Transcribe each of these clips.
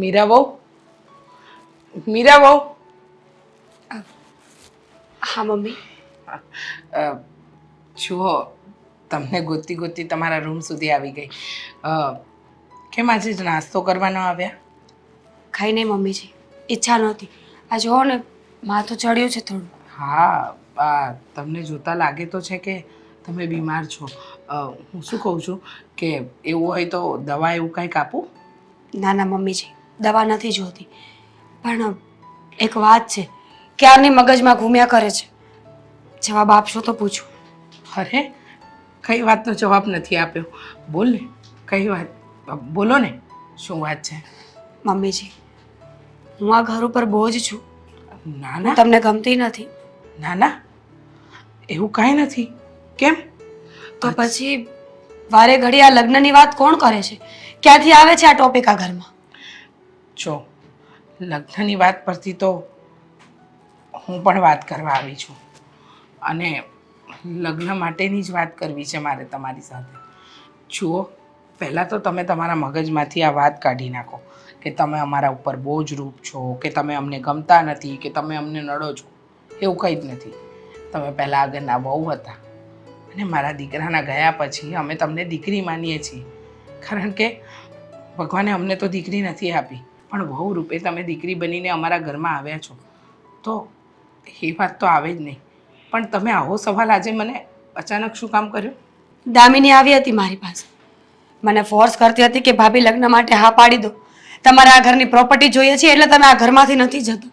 મીરા બહુ મીરા બહુ હા મમ્મી. જુઓ તમને ગોતી ગોતી તમારા રૂમ સુધી આવી ગઈ. કેમ આજે જ નાસ્તો કરવાનો આવ્યા? ખાઈ નહીં મમ્મીજી. ઈચ્છા નહોતી. આ જુઓ ને માથું ચડ્યું છે થોડું. હા આ તમને જોતા લાગે તો છે કે તમે બીમાર છો. હું શું કહું છું કે એવું હોય તો દવા એવું કંઈક આપું? ના ના મમ્મીજી. દવા નથી જોતી. પણ એક વાત છે ક્યારની મગજમાં ઘૂમ્યા કરે છે? જવાબ આપશો તો પૂછું. અરે કઈ વાતનો જવાબ નથી આપ્યો. બોલ ને કઈ વાત બોલો ને શું વાત છે? મમ્મીજી હું આ ઘર ઉપર બોજ છું. ના ના. તમને ગમતી નથી. ના ના. એવું કાંઈ નથી. કેમ? તો પછી વારે ઘડી આ લગ્નની વાત કોણ કરે છે? ક્યાંથી આવે છે આ ટોપિક આ ઘરમાં? જો લગ્નની વાત પરથી તો હું પણ વાત કરવા આવી છું. અને લગ્ન માટેની જ વાત કરવી છે મારે તમારી સાથે. જુઓ, પહેલાં તો તમે તમારા મગજમાંથી આ વાત કાઢી નાખો કે તમે અમારા ઉપર બોજરૂપ છો, કે તમે અમને ગમતા નથી, કે તમે અમને નડો છો. એવું કંઈ જ નથી. તમે પહેલાં આગળના બહુ હતા. અને મારા દીકરાના ગયા પછી અમે તમને દીકરી માનીએ છીએ. કારણ કે ભગવાને અમને તો દીકરી નથી આપી. પણ વહુ રૂપે તમે દીકરી બનીને અમારા ઘરમાં આવ્યા છો. તો એ વાત તો આવે જ નહીં. પણ તમે આવો સવાલ આજે મને અચાનક શું કામ કર્યું? દામિની આવી હતી મારી પાસે. મને ફોર્સ કરતી હતી કે ભાભી લગ્ન માટે હા પાડી દો. તમારે આ ઘરની પ્રોપર્ટી જોઈએ છે એટલે તમે આ ઘરમાંથી નથી જતો.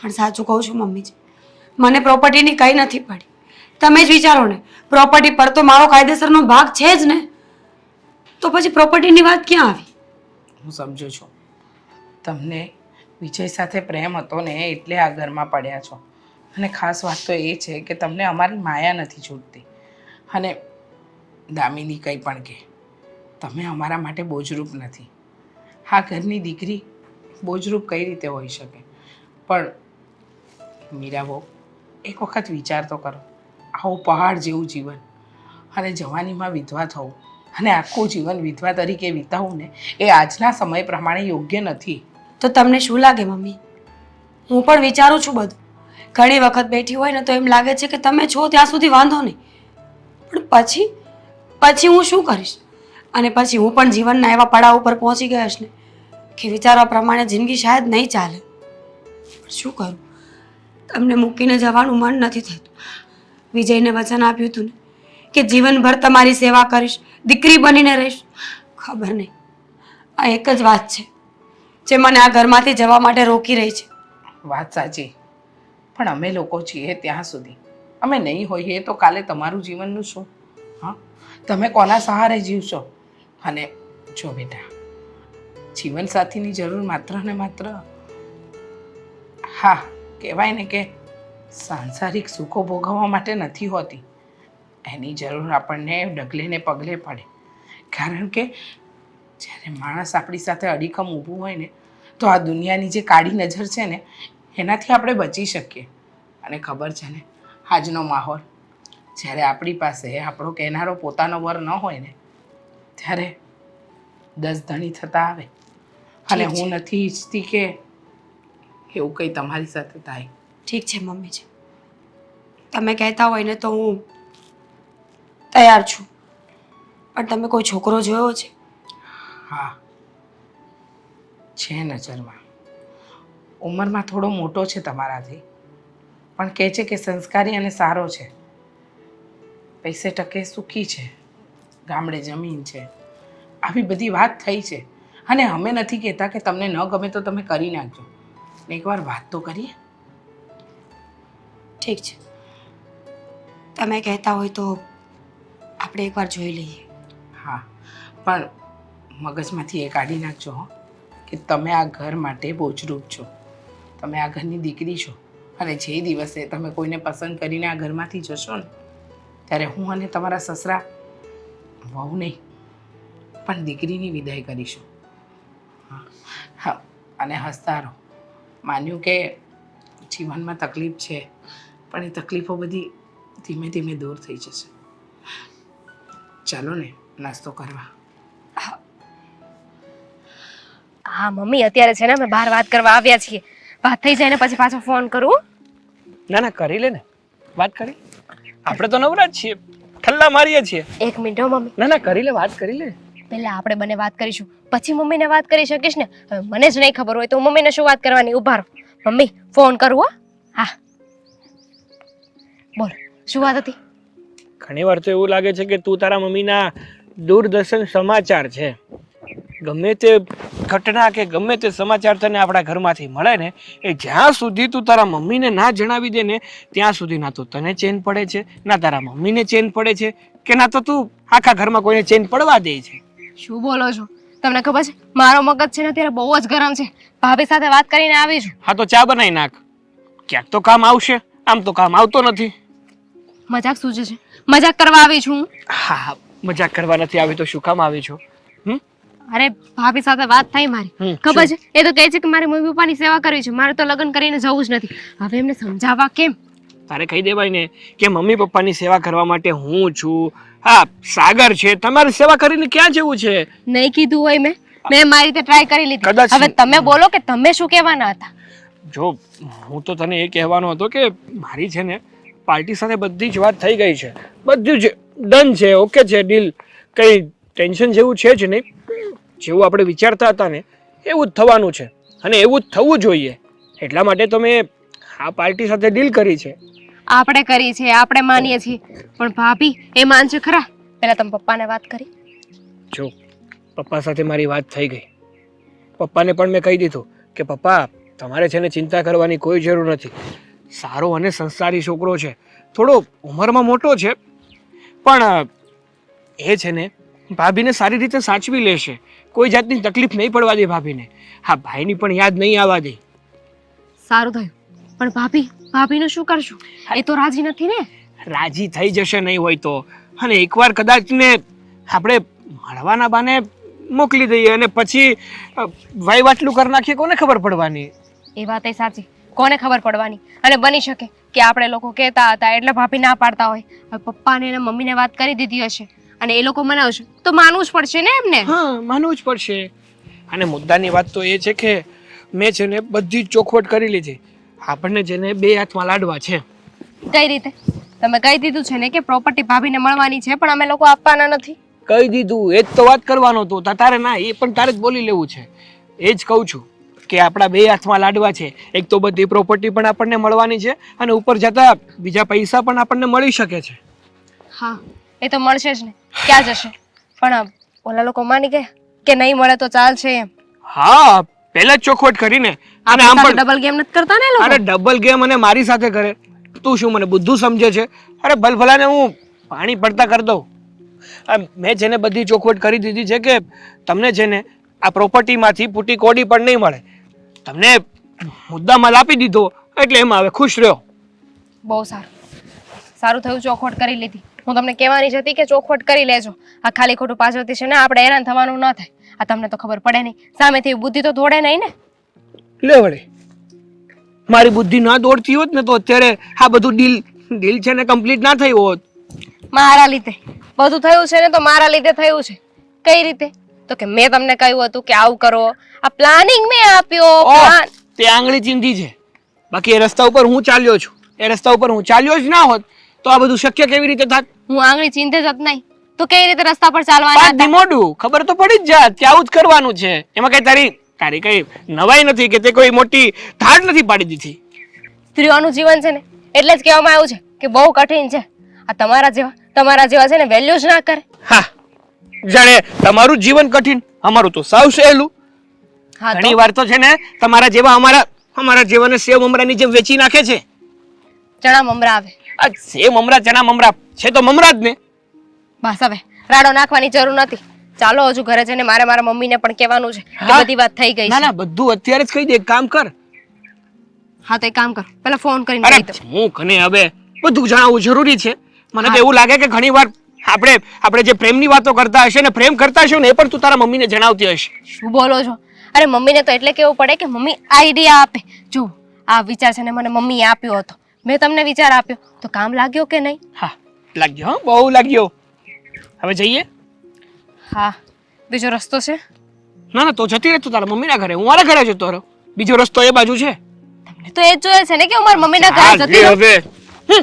પણ સાચું કહું છું મમ્મીજી મને પ્રોપર્ટીની કંઈ નથી પડી. તમે જ વિચારો ને પ્રોપર્ટી પર તો મારો કાયદેસરનો ભાગ છે જ ને. તો પછી પ્રોપર્ટીની વાત ક્યાં આવી? હું સમજુ છું. તમને વિજય સાથે પ્રેમ હતો ને એટલે આ ઘરમાં પડ્યા છો. અને ખાસ વાત તો એ છે કે તમને અમારી માયા નથી છૂટતી. અને દામિની કંઈ પણ કહે. તમે અમારા માટે બોજરૂપ નથી. હા, ઘરની દીકરી બોજરૂપ કઈ રીતે હોઈ શકે? પણ મીરાબો એક વખત વિચાર તો કરો. આવું પહાડ જેવું જીવન. અને જવાનીમાં વિધવા થવું. અને આખું જીવન વિધવા તરીકે વિતાવવું ને એ આજના સમય પ્રમાણે યોગ્ય નથી. તો તમને શું લાગે, મમ્મી? હું પણ વિચારું છું બધું. ઘણી વખત બેઠી હોય ને તો એમ લાગે છે કે તમે છો ત્યાં સુધી વાંધો નહીં. પણ પછી પછી હું શું કરીશ? અને પછી હું પણ જીવનના એવા પડાવ ઉપર પહોંચી ગઈશ ને, કે વિચારવા પ્રમાણે જિંદગી શાયદ નહીં ચાલે. શું કરું? તમને મૂકીને જવાનું મન નથી થતું. વિજયને વચન આપ્યું હતું ને, કે જીવનભર તમારી સેવા કરીશ, દીકરી બનીને રહીશ. ખબર નહીં. આ એક જ વાત છે. જે મને આ ઘરમાંથી જવા માટે રોકી રહી છે. વાત સાચી. પણ અમે લોકો છીએ ત્યાં સુધી. અમે નહીં હોઈએ તો કાલે તમારું જીવનનું શું? હા? તમે કોના સહારે જીવશો? અને જો બેટા, જીવનસાથીની જરૂર માત્ર ને માત્ર હા, કહેવાય ને કે સાંસારિક સુખો ભોગવવા માટે નથી હોતી. એની જરૂર આપણને ડગલે ને પગલે પડે. કારણ કે જ્યારે માણસ આપણી સાથે અડીખમ ઊભું હોય ને તો આ દુનિયાની જે કાળી નજર છે ને એનાથી આપણે બચી શકીએ. અને ખબર છે ને આજનો માહોલ જ્યારે આપણી પાસે આપણો કહેનારો પોતાનો વર ન હોય ને ત્યારે દસ ધણી થતા આવે. અને હું નથી ઈચ્છતી કે એવું કંઈ તમારી સાથે થાય. ઠીક છે મમ્મીજી તમે કહેતા હોય ને તો હું તૈયાર છું. પણ તમે કોઈ છોકરો જોયો છે? હા. છે નજરમાં ઉંમરમાં થોડો મોટો છે તમારાથી. પણ કહે છે કે સંસ્કારી અને સારો છે. પૈસે ટકે સુખી છે. ગામડે જમીન છે. આવી બધી વાત થઈ છે. અને અમે નથી કહેતા કે તમને ન ગમે તો તમે કરી નાખજો. એકવાર વાત તો કરીએ. ઠીક છે. તમે કહેતા હોય તો આપણે એકવાર જોઈ લઈએ. હા. પણ મગજમાંથી એ કાઢી નાખજો કે તમે આ ઘર માટે બોજરૂપ છો. તમે આ ઘરની દીકરી છો અને જે દિવસે તમે કોઈને પસંદ કરીને આ ઘરમાંથી જશો ને, ત્યારે હું અને તમારા સસરા વહુ નહીં, પણ દીકરીની વિદાય કરીશું. હા, અને હસતા રહો. માન્યું કે જીવનમાં તકલીફ છે, પણ એ તકલીફો બધી ધીમે ધીમે દૂર થઈ જશે. ચાલો ને, નાસ્તો કરવા. હા મમ્મી અત્યારે છે ને અમે બહાર વાત કરવા આવ્યા છીએ. વાત થઈ જાય ને પછી પાછો ફોન કરું ના ના કરી લે ને. વાત કરી. આપણે તો નવરા જ છીએ. ઠલ્લા મારીએ છીએ. એક મિનિટ હો મમ્મી. ના ના કરી લે વાત કરી લે. પહેલા આપણે બંને વાત કરીશું. પછી મમ્મીને વાત કરી શકીશ ને? હવે મને જ નહીં ખબર હોય તો મમ્મીને શું વાત કરવાની? ઊભા રહો. મમ્મી ફોન કરું હો. હા. બોલ શું વાત હતી? ઘણી વાર તો એવું લાગે છે કે તું તારા મમ્મીના દૂરદર્શન સમાચાર છે. ગમે તે ઘટના કે ગમે તે સમાચાર તને આપણા ઘરમાંથી મળે ને એ જ્યાં સુધી તું તારા મમ્મીને ના જણાવી દે ને ત્યાં સુધી ના તો તને ચેન પડે છે ના તારા મમ્મીને ચેન પડે છે કે ના તો તું આખા ઘરમાં કોઈને ચેન પડવા દે છે. શું બોલો છો? તમને ખબર છે મારો મગજ છે ને અત્યારે બહુ જ ગરમ છે. ભાભી સાથે વાત કરીને આવી છું. હા તો ચા બનાવી નાખ. ક્યાંક તો કામ આવશે આમ તો કામ આવતો નથી. મજાક સૂજે છે. મજાક કરવા આવી છું હું. મજાક કરવા નથી આવી તો શું કામ આવી છો? હમ? અરે ભાભી સાથે વાત થઈ મારી. ખબર છે? એ તો કહે છે કે મારે મમ્મી પપ્પાની સેવા કરવી છે. મારે તો લગ્ન કરીને જવું જ નથી. હવે એમને સમજાવવા કેમ? તારે કહી દેવાય ને કે મમ્મી પપ્પાની સેવા કરવા માટે હું છું. હા સાગર છે. તમારી સેવા કરીને ક્યાં જેવું છે? નહીં કીધું હોય મેં. મેં મારી રીતે ટ્રાય કરી લીધી. હવે તમે બોલો કે તમે શું કહેવાના હતા? જો હું તો તને એ કહેવાનો હતો કે મારી છે ને પાર્ટી સાથે બધી જ વાત થઈ ગઈ છે. બધું જ ડન છે. ઓકે છે ડીલ કંઈ ટેન્શન જેવું છે જ નહીં. જેવું આપણે વિચારતા હતા ને એવું જ થવાનું છે. અને એવું જ થવું જોઈએ. એટલા માટે તો મેં આ પાર્ટી સાથે ડીલ કરી છે. આપણે કરી છે આપણે માનીએ છીએ. પણ ભાભી એ માનશે ખરા. પહેલા તમે પપ્પાને વાત કરી. જો પપ્પા સાથે મારી વાત થઈ ગઈ. પપ્પાને પણ મેં કહી દીધું કે પપ્પા તમારે છે ને ચિંતા કરવાની કોઈ જરૂર નથી. સારો અને સંસ્કારી છોકરો છે. થોડો ઉંમરમાં મોટો છે. પણ એ છે ને ભાભીને સારી રીતે સાચવી લેશે. કોઈ જાતની તકલીફ નહીં પડવા દે ભાભીને. હા ભાઈની પણ યાદ નહીં આવવા દે. સારું થયું. પણ ભાભી ભાભીનું શું કરશું? એ તો રાજી નથી ને? રાજી થઈ જશે નહીં હોય તો. અને એકવાર કદાચ ને આપણે મળવાના બાને મોકલી દઈએ અને પછી વાયવાટલું કરી નાખીએ કોને ખબર પડવાની? એ વાત એ સાચી. કોને ખબર પડવાની? અને બની શકે કે આપણે લોકો કહેતા હતા એટલે ભાભી ના પાડતા હોય. પપ્પાને અને મમ્મીને વાત કરી દીધી હશે. અને એ લોકો મનાવશે તો માનવું જ પડશે ને એમને? હા માનવું જ પડશે. અને મુદ્દાની વાત તો એ છે કે મેં છે ને બધી જ ચોખવટ કરી લીધી. આપણને જેને બે હાથમાં લાડવા છે. કઈ રીતે? તમે કહી દીધું છે ને કે પ્રોપર્ટી ભાભીને મળવાની છે પણ અમે લોકો આપવાના નથી. કહી દીધું એ જ તો વાત કરવાનો હતો. તા- તારે ના એ પણ તારે જ બોલી લેવું છે. એ જ કહું છું કે આપણા બે હાથમાં લાડવા છે. એક તો બધી પ્રોપર્ટી પણ આપણને મળવાની છે અને ઉપર જતા બીજા પૈસા પણ આપણને મળી શકે છે. હા. એ તો મળશે જ ને. ક્યાં જશે? પણ ઓલા લોકો માની ગયા કે નહીં મળે તો ચાલશે એમ. હા પહેલા જ ચોખવટ કરીને. અને આમ પણ ડબલ ગેમ નથી કરતા ને લોકો? અરે ડબલ ગેમ અને મારી સાથે કરે. તું શું મને બુદ્ધુ સમજે છે? અરે ભલભલાને હું પાણી પડતા કરી દઉં. મેં જેને બધી ચોખવટ કરી દીધી છે કે તમને છે ને આ પ્રોપર્ટીમાંથી પૂટી કોડી પણ નહીં મળે. તમને મુદ્દા માલ આપી દીધો એટલે એમાં હવે ખુશ રહ્યો. બહુ સારું. સારું થયું ચોખવટ કરી લીધી. હું તમને કહેવાની જ હતી કે ચોખવટ કરી લેજો. આ ખાલી ખોટું પાછળથી છે ને આપણે હેરાન થવાનું ન થાય. આ તમને તો ખબર પડે નહીં. સામેથી બુદ્ધિ તો દોડે નહીં ને. લે વળે. મારી બુદ્ધિ ના દોડતી હોત ને તો અત્યારે આ બધું ડીલ ડીલ છે ને કમ્પ્લીટ ના થઈ હોત. મારા લીધે. બધું થયું છે ને તો મારા લીધે થયું છે. કઈ રીતે? તો કે મેં તમને કહ્યું હતું કે આવું કરો. આ પ્લાનિંગ મેં આપ્યો. તે આંગળી ચીંધી છે. બાકી એ રસ્તા ઉપર હું ચાલ્યો છું. એ રસ્તા ઉપર હું ચાલ્યો જ ના હોત તો આ બધું શક્ય કેવી રીતે થાત? હું આંગળી ચીંધે જ નહીં. તો કઈ રીતે રસ્તા પર ચાલવાના પાંચ દી મોઢું ખબર તો પડી જ જાત કે આવું જ કરવાનું છે. એમાં કઈ તારી તારી કઈ નવાઈ નથી કે તે કોઈ મોટી ધાડ નથી પાડી દીધી? સ્ત્રીઓનું જીવન છે ને એટલે જ કહેવામાં આવ્યું છે કે બહુ કઠિન છે. આ તમારા જેવા તમારા જેવા છે ને વેલ્યુ જ ના કરે. હા. જાણે તમારું જીવન કઠિન અમારું તો સાવ સહેલું. હા તો? ઘણી વાર તો છે ને તમારા જેવા અમારા અમારા જીવનને સેવ મમરાની જેમ વેચી નાખે છે. ચણા મમરા આવે. આ સેવ મમરા ચણા મમરા. છે તો મમરા જ ને. બસ હવે રાડો નાખવાની જરૂર નથી. ચાલો હજુ ઘરે જઈને મારે મારા મમ્મીને પણ કહેવાનું છે કે હા. બધી વાત થઈ ગઈ ના છે. ના બધું અત્યારે જ કહી દે. એક કામ કર. હા તો એક કામ કર. પહેલા ફોન કરીને અરે કહી દો હું કને હવે. બધું જણાવવું જરૂરી છે. મને તો હા. એવું લાગે કે ઘણી વાર આપણે આપણે જે પ્રેમની વાતો કરતા હશે ને પ્રેમ કરતા હશે ને એ પણ તું તારા મમ્મીને જણાવતી હશે. શું બોલો છો? અરે મમ્મીને તો એટલે કેવું પડે કે મમ્મી આઈડિયા આપે. જો આ વિચાર છે ને મને મમ્મીએ આપ્યો હતો. મેં તમને વિચાર આપ્યો. તો કામ લાગ્યો કે નહીં? હા લાગ્યો હા બહુ લાગ્યો. હવે જઈએ? હા. બીજો રસ્તો છે? ના ના તો જતી રહે તું તારા મમ્મીના ઘરે. હું મારા ઘરે જતો રહ્યો બીજો રસ્તો એ બાજુ છે. તમને તો એ જ જોઈએ છે ને કે હું મારી મમ્મીના ઘરે જતી રહું? હવે. હમ.